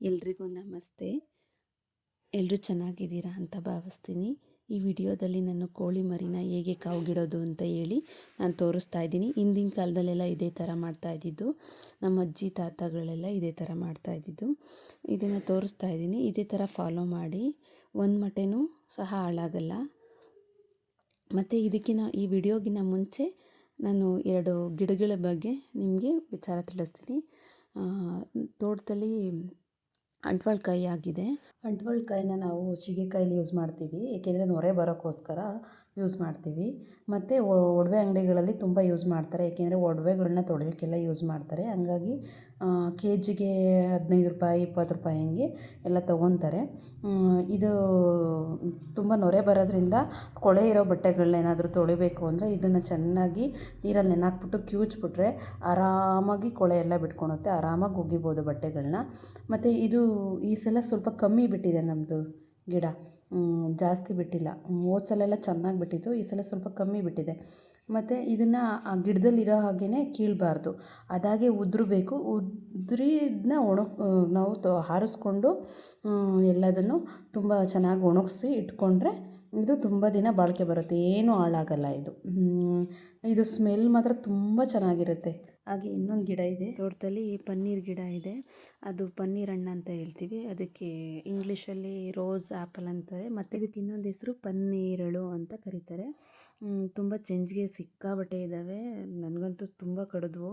ಎಲ್ರಿಗೂ ನಮಸ್ತೆ. ಎಲ್ಲರೂ ಚೆನ್ನಾಗಿದ್ದೀರಾ ಅಂತ ಭಾವಿಸ್ತೀನಿ. ಈ ವಿಡಿಯೋದಲ್ಲಿ ನಾನು ಕೋಳಿ ಮರಿನ ಹೇಗೆ ಕಾವುಗಿಡೋದು ಅಂತ ಹೇಳಿ ನಾನು ತೋರಿಸ್ತಾ ಇದ್ದೀನಿ. ಹಿಂದಿನ ಕಾಲದಲ್ಲೆಲ್ಲ ಇದೇ ಥರ ಮಾಡ್ತಾ ಇದ್ದಿದ್ದು. ನಮ್ಮ ಅಜ್ಜಿ ತಾತಗಳೆಲ್ಲ ಇದೇ ಥರ ಮಾಡ್ತಾ ಇದ್ದಿದ್ದು. ಇದನ್ನು ತೋರಿಸ್ತಾ ಇದ್ದೀನಿ. ಇದೇ ಥರ ಫಾಲೋ ಮಾಡಿ. ಒಂದು ಮಟೆನೂ ಸಹ ಹಾಳಾಗಲ್ಲ. ಮತ್ತು ಇದಕ್ಕಿಂತ ಈ ವಿಡಿಯೋಗಿನ ಮುಂಚೆ ನಾನು ಎರಡು ಗಿಡಗಳ ಬಗ್ಗೆ ನಿಮಗೆ ವಿಚಾರ ತಿಳಿಸ್ತೀನಿ. ತೋಟದಲ್ಲಿ ಅಂಟ್ವಾಳಕಾಯಿ ಆಗಿದೆ. ಅಂಟ್ವಾಳಕಾಯಿನ ನಾವು ಸೀಗೆಕಾಯಲ್ಲಿ ಯೂಸ್ ಮಾಡ್ತೀವಿ. ಏಕೆಂದರೆ ನೊರೆ ಬರೋಕ್ಕೋಸ್ಕರ ಯೂಸ್ ಮಾಡ್ತೀವಿ. ಮತ್ತು ಒಡವೆ ಅಂಗಡಿಗಳಲ್ಲಿ ತುಂಬ ಯೂಸ್ ಮಾಡ್ತಾರೆ. ಏಕೆಂದರೆ ಒಡವೆಗಳನ್ನ ತೊಳಿಯೋಕ್ಕೆಲ್ಲ ಯೂಸ್ ಮಾಡ್ತಾರೆ. ಹಂಗಾಗಿ ಕೆ ಜಿಗೆ ಹದಿನೈದು ರೂಪಾಯಿ, ಇಪ್ಪತ್ತು ರೂಪಾಯಿ ಹಂಗೆ ಎಲ್ಲ ತೊಗೊತಾರೆ. ಇದು ತುಂಬ ನೊರೆ ಬರೋದ್ರಿಂದ ಕೊಳೆ ಇರೋ ಬಟ್ಟೆಗಳನ್ನೇನಾದರೂ ತೊಳಿಬೇಕು ಅಂದರೆ ಇದನ್ನು ಚೆನ್ನಾಗಿ ನೀರಲ್ಲಿ ನೆನೆ ಕ್ಯೂಚ್ಬಿಟ್ರೆ ಆರಾಮಾಗಿ ಕೊಳೆ ಎಲ್ಲ ಬಿಟ್ಕೊಳುತ್ತೆ ಆರಾಮಾಗಿ ಒಗಿಬೋದು ಬಟ್ಟೆಗಳನ್ನ ಮತ್ತು ಇದು ಈ ಸಲ ಸ್ವಲ್ಪ ಕಮ್ಮಿ ಬಿಟ್ಟಿದೆ ನಮ್ಮದು ಗಿಡ. ಜಾಸ್ತಿ ಬಿಟ್ಟಿಲ್ಲ. ಹೋದ ಸಲ ಚೆನ್ನಾಗಿ ಬಿಟ್ಟಿತ್ತು, ಈ ಸಲ ಸ್ವಲ್ಪ ಕಮ್ಮಿ ಬಿಟ್ಟಿದೆ. ಮತ್ತು ಇದನ್ನು ಆ ಗಿಡದಲ್ಲಿರೋ ಹಾಗೆಯೇ ಕೀಳಬಾರ್ದು. ಅದಾಗೆ ಉದುರಬೇಕು, ಉದ್ರಿದ್ನ ಒಣ ನಾವು ತೊ, ಹಾರಿಸ್ಕೊಂಡು ಎಲ್ಲದನ್ನು ತುಂಬ ಚೆನ್ನಾಗಿ ಒಣಗಿಸಿ ಇಟ್ಕೊಂಡ್ರೆ ಇದು ತುಂಬ ದಿನ ಬಾಳಿಕೆ ಬರುತ್ತೆ. ಏನೂ ಹಾಳಾಗಲ್ಲ ಇದು. ಇದು ಸ್ಮೆಲ್ ಮಾತ್ರ ತುಂಬ ಚೆನ್ನಾಗಿರುತ್ತೆ. ಹಾಗೆ ಇನ್ನೊಂದು ಗಿಡ ಇದೆ. ತೋಟದಲ್ಲಿ ಪನ್ನೀರ್ ಗಿಡ ಇದೆ. ಅದು ಪನ್ನೀರ್ ಹಣ್ಣು ಅಂತ ಹೇಳ್ತೀವಿ. ಅದಕ್ಕೆ ಇಂಗ್ಲೀಷಲ್ಲಿ ರೋಸ್ ಆ್ಯಪಲ್ ಅಂತಾರೆ. ಮತ್ತು ಇದಕ್ಕೆ ಇನ್ನೊಂದು ಹೆಸರು ಪನ್ನೀರಳು ಅಂತ ಕರೀತಾರೆ. ತುಂಬ ಚೆಂಜ್ಗೆ ಸಿಕ್ಕಾಬಟ್ಟೆ ಇದ್ದಾವೆ ನನಗಂತೂ ತುಂಬ ಕಡಿದ್ವು.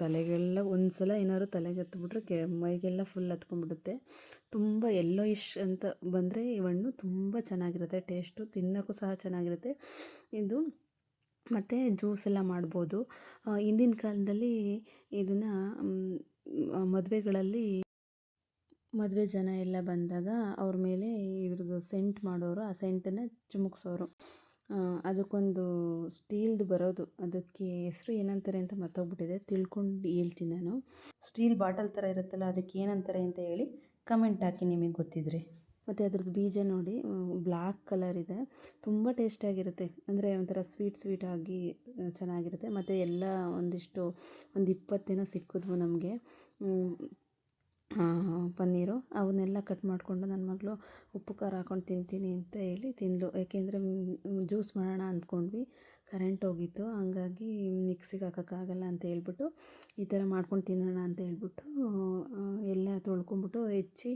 ತಲೆಗೆಲ್ಲ ಒಂದು ಸಲ ಏನಾದ್ರು ತಲೆಗೆ ಹತ್ಬಿಟ್ರೆ ಕೆ, ಮೈಗೆಲ್ಲ ಫುಲ್ ಹತ್ಕೊಂಡ್ಬಿಡುತ್ತೆ. ತುಂಬ ಎಲ್ಲೋ ಇಶ್ ಅಂತ ಬಂದರೆ ಈ ಹಣ್ಣು ತುಂಬ ಚೆನ್ನಾಗಿರುತ್ತೆ. ಟೇಸ್ಟು ತಿನ್ನೋಕ್ಕೂ ಸಹ ಚೆನ್ನಾಗಿರುತ್ತೆ. ಇದು ಮತ್ತು ಜ್ಯೂಸ್ ಎಲ್ಲ ಮಾಡ್ಬೋದು. ಹಿಂದಿನ ಕಾಲದಲ್ಲಿ ಇದನ್ನು ಮದುವೆಗಳಲ್ಲಿ ಮದುವೆ ಜನ ಎಲ್ಲ ಬಂದಾಗ ಅವ್ರ ಮೇಲೆ ಇದ್ರದ್ದು ಸೆಂಟ್ ಮಾಡೋರು, ಆ ಸೆಂಟನ್ನು ಚುಮುಕ್ಸೋರು. ಅದಕ್ಕೊಂದು ಸ್ಟೀಲ್ದು ಬರೋದು. ಅದಕ್ಕೆ ಹೆಸ್ರು ಏನಂತಾರೆ ಅಂತ ಮರ್ತೋಗ್ಬಿಟ್ಟಿದೆ. ತಿಳ್ಕೊಂಡು ಹೇಳ್ತೀನಿ ನಾನು. ಸ್ಟೀಲ್ ಬಾಟಲ್ ಥರ ಇರುತ್ತಲ್ಲ, ಅದಕ್ಕೆ ಏನಂತಾರೆ ಅಂತ ಹೇಳಿ ಕಮೆಂಟ್ ಹಾಕಿ ನಿಮಗೆ ಗೊತ್ತಿದ್ರೆ. ಮತ್ತು ಅದ್ರದ್ದು ಬೀಜ ನೋಡಿ ಬ್ಲ್ಯಾಕ್ ಕಲರ್ ಇದೆ. ತುಂಬ ಟೇಸ್ಟಾಗಿರುತ್ತೆ ಅಂದರೆ ಒಂಥರ ಸ್ವೀಟ್ ಸ್ವೀಟಾಗಿ ಚೆನ್ನಾಗಿರುತ್ತೆ. ಮತ್ತು ಎಲ್ಲ ಒಂದಿಷ್ಟು, ಒಂದು ಇಪ್ಪತ್ತೇನೋ ಸಿಕ್ಕಿದ್ವು ನಮಗೆ. ಪನ್ನೀರು ಅವನ್ನೆಲ್ಲ ಕಟ್ ಮಾಡಿಕೊಂಡು ನನ್ನ ಮಗಳು ಉಪ್ಪು ಖಾರ ಹಾಕೊಂಡು ತಿಂತೀನಿ ಅಂತ ಹೇಳಿ ತಿಂದಳು ಏಕೆಂದರೆ ಜ್ಯೂಸ್ ಮಾಡೋಣ ಅಂದ್ಕೊಂಡ್ವಿ. ಕರೆಂಟ್ ಹೋಗಿತ್ತು. ಹಂಗಾಗಿ ಮಿಕ್ಸಿಗೆ ಹಾಕೋಕ್ಕಾಗಲ್ಲ ಅಂತ ಹೇಳ್ಬಿಟ್ಟು ಈ ಥರ ಮಾಡ್ಕೊಂಡು ತಿನ್ನೋಣ ಅಂತ ಹೇಳ್ಬಿಟ್ಟು ಎಲ್ಲ ತೊಳ್ಕೊಂಬಿಟ್ಟು ಹೆಚ್ಚಿ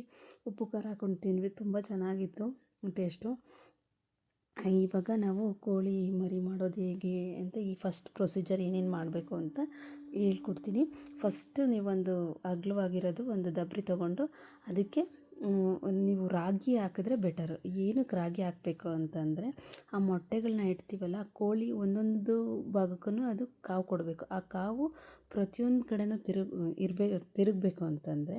ಉಪ್ಪು ಖಾರ ಹಾಕೊಂಡು ತಿಂದ್ವಿ. ತುಂಬ ಚೆನ್ನಾಗಿತ್ತು ಟೇಸ್ಟು ಇವಾಗ ನಾವು ಕೋಳಿ ಮರಿ ಮಾಡೋದು ಹೇಗೆ ಅಂತ ಈ ಫಸ್ಟ್ ಪ್ರೊಸೀಜರ್ ಏನೇನು ಮಾಡಬೇಕು ಅಂತ ಹೇಳ್ಕೊಡ್ತೀನಿ. ಫಸ್ಟು ನೀವೊಂದು ಅಗಲವಾಗಿರೋದು ಒಂದು ದಬ್ರಿ ತೊಗೊಂಡು ಅದಕ್ಕೆ ನೀವು ರಾಗಿ ಹಾಕಿದ್ರೆ ಬೆಟರು ಏನಕ್ಕೆ ರಾಗಿ ಹಾಕಬೇಕು ಅಂತಂದರೆ, ಆ ಮೊಟ್ಟೆಗಳನ್ನ ಇಡ್ತೀವಲ್ಲ ಕೋಳಿ ಒಂದೊಂದು ಭಾಗಕ್ಕೂ ಅದು ಕಾವು ಕೊಡಬೇಕು. ಆ ಕಾವು ಪ್ರತಿಯೊಂದು ಕಡೆನೂ ತಿರುಗ್, ಇರಬೇ, ತಿರುಗಬೇಕು ಅಂತಂದರೆ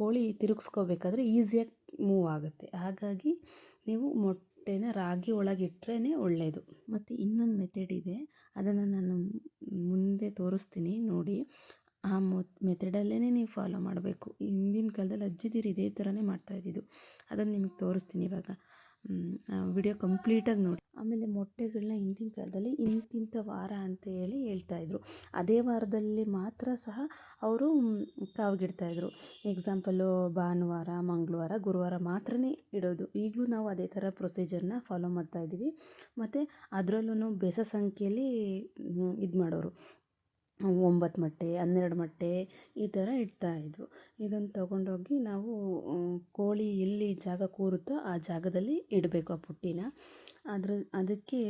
ಕೋಳಿ ತಿರುಗಿಸ್ಕೋಬೇಕಾದ್ರೆ ಈಸಿಯಾಗಿ ಮೂವ್ ಆಗುತ್ತೆ. ಹಾಗಾಗಿ ನೀವು ಮೊಟ್ಟೆನ ರಾಗಿ ಒಳಗಿಟ್ರೇ ಒಳ್ಳೆಯದು ಮತ್ತು ಇನ್ನೊಂದು ಮೆಥಡ್ ಇದೆ. ಅದನ್ನು ನಾನು ಮುಂದೆ ತೋರಿಸ್ತೀನಿ ನೋಡಿ. ಆ ಮೊ ಮೆಥಡಲ್ಲೇ ನೀವು ಫಾಲೋ ಮಾಡಬೇಕು. ಹಿಂದಿನ ಕಾಲದಲ್ಲಿ ಅಜ್ಜಿದಿರು ಇದೇ ಥರನೇ ಮಾಡ್ತಾಯಿದ್ದಿದ್ದು ಅದನ್ನು ನಿಮಗೆ ತೋರಿಸ್ತೀನಿ ಇವಾಗ. ವಿಡಿಯೋ ಕಂಪ್ಲೀಟಾಗಿ ನೋಡಿ. ಆಮೇಲೆ ಮೊಟ್ಟೆಗಳನ್ನ ಹಿಂದಿನ ಕಾಲದಲ್ಲಿ ಇಂತಿಂಥ ವಾರ ಅಂತ ಹೇಳಿ ಹೇಳ್ತಾಯಿದ್ರು ಅದೇ ವಾರದಲ್ಲಿ ಮಾತ್ರ ಸಹ ಅವರು ಕಾವಿಗಿಡ್ತಾಯಿದ್ರು ಎಕ್ಸಾಂಪಲು ಭಾನುವಾರ, ಮಂಗಳವಾರ, ಗುರುವಾರ ಮಾತ್ರನೇ ಇಡೋದು. ಈಗಲೂ ನಾವು ಅದೇ ಥರ ಪ್ರೊಸೀಜರ್ನ ಫಾಲೋ ಮಾಡ್ತಾಯಿದ್ದೀವಿ ಮತ್ತು ಅದರಲ್ಲೂ ಬೆಸ ಸಂಖ್ಯೆಯಲ್ಲಿ ಇದು ಮಾಡೋರು. ಒಂಬತ್ತು ಮೊಟ್ಟೆ, ಹನ್ನೆರಡು ಮೊಟ್ಟೆ ಈ ಥರ ಇಡ್ತಾಯಿದ್ವು ಇದನ್ನು ತೊಗೊಂಡೋಗಿ ನಾವು ಕೋಳಿ ಎಲ್ಲಿ ಜಾಗ ಕೂರುತ್ತೋ ಆ ಜಾಗದಲ್ಲಿ ಇಡಬೇಕು ಆ ಪುಟ್ಟಿನ. ಅದ್ರ, ಅದಕ್ಕೆ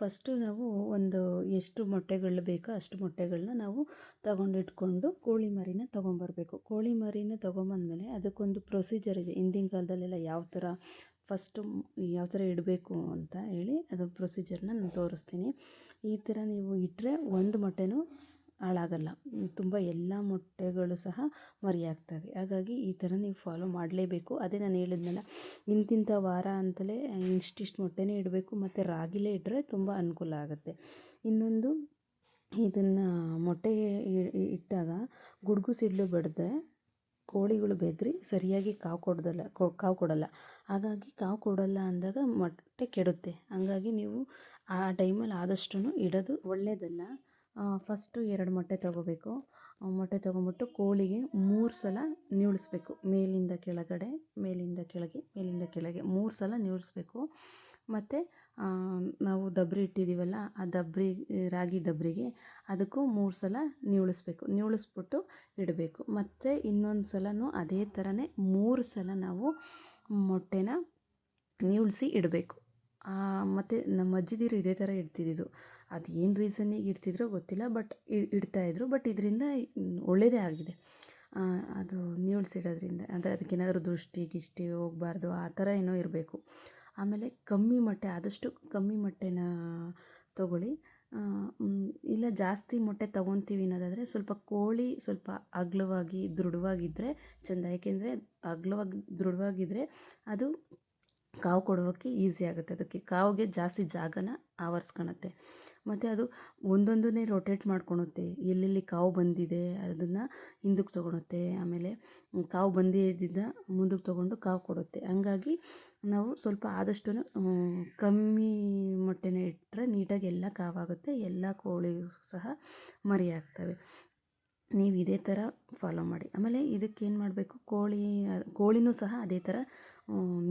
ಫಸ್ಟು ನಾವು ಒಂದು ಎಷ್ಟು ಮೊಟ್ಟೆಗಳು ಬೇಕೋ ಅಷ್ಟು ಮೊಟ್ಟೆಗಳನ್ನ ನಾವು ತಗೊಂಡಿಟ್ಕೊಂಡು ಕೋಳಿ ಮರಿನ ತೊಗೊಂಬರ್ಬೇಕು. ಕೋಳಿ ಮರಿನ ತೊಗೊಂಬಂದಮೇಲೆ ಅದಕ್ಕೊಂದು ಪ್ರೊಸೀಜರ್ ಇದೆ. ಹಿಂದಿನ ಕಾಲದಲ್ಲೆಲ್ಲ ಯಾವ ಥರ ಫಸ್ಟು ಯಾವ ಥರ ಇಡಬೇಕು ಅಂತ ಹೇಳಿ ಅದು ಪ್ರೊಸೀಜರ್ನ ನಾನು ತೋರಿಸ್ತೀನಿ. ಈ ಥರ ನೀವು ಇಟ್ಟರೆ ಒಂದು ಮೊಟ್ಟೆನೂ ಹಾಳಾಗಲ್ಲ. ತುಂಬ ಎಲ್ಲ ಮೊಟ್ಟೆಗಳು ಸಹ ಮರಿಯಾಗ್ತವೆ. ಹಾಗಾಗಿ ಈ ಥರ ನೀವು ಫಾಲೋ ಮಾಡಲೇಬೇಕು. ಅದೇ ನಾನು ಹೇಳಿದ್ನಲ್ಲ ಇಂತಿಂಥ ವಾರ ಅಂತಲೇ ಇಷ್ಟಿಷ್ಟು ಮೊಟ್ಟೆನೇ ಇಡಬೇಕು, ಮತ್ತು ರಾಗಿಲೇ ಇಟ್ಟರೆ ತುಂಬ ಅನುಕೂಲ ಆಗುತ್ತೆ. ಇನ್ನೊಂದು, ಇದನ್ನು ಮೊಟ್ಟೆ ಇಟ್ಟಾಗ ಗುಡುಗು ಸಿಡ್ಲು ಬಡಿದ್ರೆ ಕೋಳಿಗಳು ಬೆದರಿ ಸರಿಯಾಗಿ ಕಾವು ಕೊಡೋದಲ್ಲ ಕಾವು ಕೊಡೋಲ್ಲ. ಹಾಗಾಗಿ ಕಾವು ಕೊಡೋಲ್ಲ ಅಂದಾಗ ಮೊಟ್ಟೆ ಕೆಡುತ್ತೆ. ಹಾಗಾಗಿ ನೀವು ಆ ಟೈಮಲ್ಲಿ ಆದಷ್ಟು ಇಡೋದು ಒಳ್ಳೆಯದಲ್ಲ ಫಸ್ಟು ಎರಡು ಮೊಟ್ಟೆ ತೊಗೋಬೇಕು. ಮೊಟ್ಟೆ ತೊಗೊಂಬಿಟ್ಟು ಕೋಳಿಗೆ ಮೂರು ಸಲ ನೀಳಿಸ್ಬೇಕು ಮೇಲಿಂದ ಕೆಳಗಡೆ, ಮೇಲಿಂದ ಕೆಳಗೆ ಮೇಲಿಂದ ಕೆಳಗೆ ಮೂರು ಸಲ ನೀಳಿಸ್ಬೇಕು ಮತ್ತು ನಾವು ದಬ್ರಿ ಇಟ್ಟಿದ್ದೀವಲ್ಲ ಆ ದಬ್ರಿ, ರಾಗಿ ದಬ್ರಿಗೆ ಅದಕ್ಕೂ ಮೂರು ಸಲ ನೀಳಿಸ್ಬೇಕು ನೀಳಿಸ್ಬಿಟ್ಟು ಇಡಬೇಕು. ಮತ್ತು ಇನ್ನೊಂದು ಸಲನೂ ಅದೇ ಥರನೇ ಮೂರು ಸಲ ನಾವು ಮೊಟ್ಟೆನ ನೀಳಿಸಿ ಇಡಬೇಕು. ಮತ್ತು ನಮ್ಮ ಅಜ್ಜಿದಿರು ಇದೇ ಥರ ಇಡ್ತಿದ್ದಿದ್ದು. ಅದು ಏನು ರೀಸನ್ನಿಗೆ ಇಡ್ತಿದ್ರೋ ಗೊತ್ತಿಲ್ಲ ಬಟ್ ಇಡ್ತಾಯಿದ್ರು ಬಟ್ ಇದರಿಂದ ಒಳ್ಳೆಯದೇ ಆಗಿದೆ. ಅದು ನೀಳ್ಸಿಡೋದ್ರಿಂದ ಅಂದರೆ ಅದಕ್ಕೇನಾದರೂ ದೃಷ್ಟಿ ಗಿಷ್ಟಿ ಹೋಗಬಾರ್ದು, ಆ ಥರ ಏನೋ ಇರಬೇಕು. ಆಮೇಲೆ ಕಮ್ಮಿ ಮೊಟ್ಟೆ, ಆದಷ್ಟು ಕಮ್ಮಿ ಮೊಟ್ಟೆನ ತಗೊಳ್ಳಿ. ಇಲ್ಲ ಜಾಸ್ತಿ ಮೊಟ್ಟೆ ತೊಗೊತೀವಿ ಅನ್ನೋದಾದರೆ ಸ್ವಲ್ಪ ಕೋಳಿ ಸ್ವಲ್ಪ ಅಗಲವಾಗಿ ದೃಢವಾಗಿದ್ದರೆ ಚೆಂದ. ಏಕೆಂದರೆ ಅಗಲವಾಗಿ ದೃಢವಾಗಿದ್ದರೆ ಅದು ಕಾವು ಕೊಡೋಕ್ಕೆ ಈಸಿ ಆಗುತ್ತೆ. ಅದಕ್ಕೆ ಕಾವಿಗೆ ಜಾಸ್ತಿ ಜಾಗನ ಆವರಿಸ್ಕೊಳತ್ತೆ ಮತ್ತು ಅದು ಒಂದೊಂದನ್ನೇ ರೊಟೇಟ್ ಮಾಡ್ಕೊಳುತ್ತೆ ಎಲ್ಲೆಲ್ಲಿ ಕಾವು ಬಂದಿದೆ ಅದನ್ನು ಹಿಂದಕ್ಕೆ ತೊಗೊಳುತ್ತೆ ಆಮೇಲೆ ಕಾವು ಬಂದೇ ಇದ್ದಿದ್ದ ಮುಂದಕ್ಕೆ ತೊಗೊಂಡು ಕಾವು ಕೊಡುತ್ತೆ. ಹಂಗಾಗಿ ನಾವು ಸ್ವಲ್ಪ ಆದಷ್ಟು ಕಮ್ಮಿ ಮೊಟ್ಟೆನ ಇಟ್ಟರೆ ನೀಟಾಗಿ ಎಲ್ಲ ಕಾವಾಗುತ್ತೆ. ಎಲ್ಲ ಕೋಳಿಗೂ ಸಹ ಮರಿ ಆಗ್ತವೆ. ನೀವು ಇದೇ ಥರ ಫಾಲೋ ಮಾಡಿ. ಆಮೇಲೆ ಇದಕ್ಕೇನು ಮಾಡಬೇಕು? ಕೋಳಿ, ಕೋಳಿನೂ ಸಹ ಅದೇ ಥರ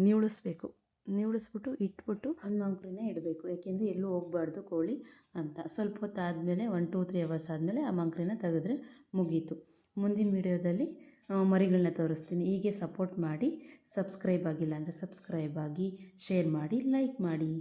ನೀಳಿಸ್ಬೇಕು ನೀಳಿಸ್ಬಿಟ್ಟು ಇಟ್ಬಿಟ್ಟು ಮಂಕ್ರಿನೇ ಇಡಬೇಕು. ಯಾಕೆಂದರೆ ಎಲ್ಲೂ ಹೋಗ್ಬಾರ್ದು ಕೋಳಿ ಅಂತ. ಸ್ವಲ್ಪ ಹೊತ್ತು ಆದಮೇಲೆ ಒನ್ ಟೂ ತ್ರೀ ಅವರ್ಸ್ ಆದಮೇಲೆ ಆ ಮಂಕ್ರಿನ ತೆಗೆದ್ರೆ ಮುಗೀತು. ಮುಂದಿನ ವೀಡಿಯೋದಲ್ಲಿ ಮರಿಗಳನ್ನ ತೋರಿಸ್ತೀನಿ. ಹೀಗೆ ಸಪೋರ್ಟ್ ಮಾಡಿ ಸಬ್ಸ್ಕ್ರೈಬ್ ಆಗಿಲ್ಲ ಅಂದರೆ ಸಬ್ಸ್ಕ್ರೈಬ್ ಆಗಿ ಶೇರ್ ಮಾಡಿ ಲೈಕ್ ಮಾಡಿ.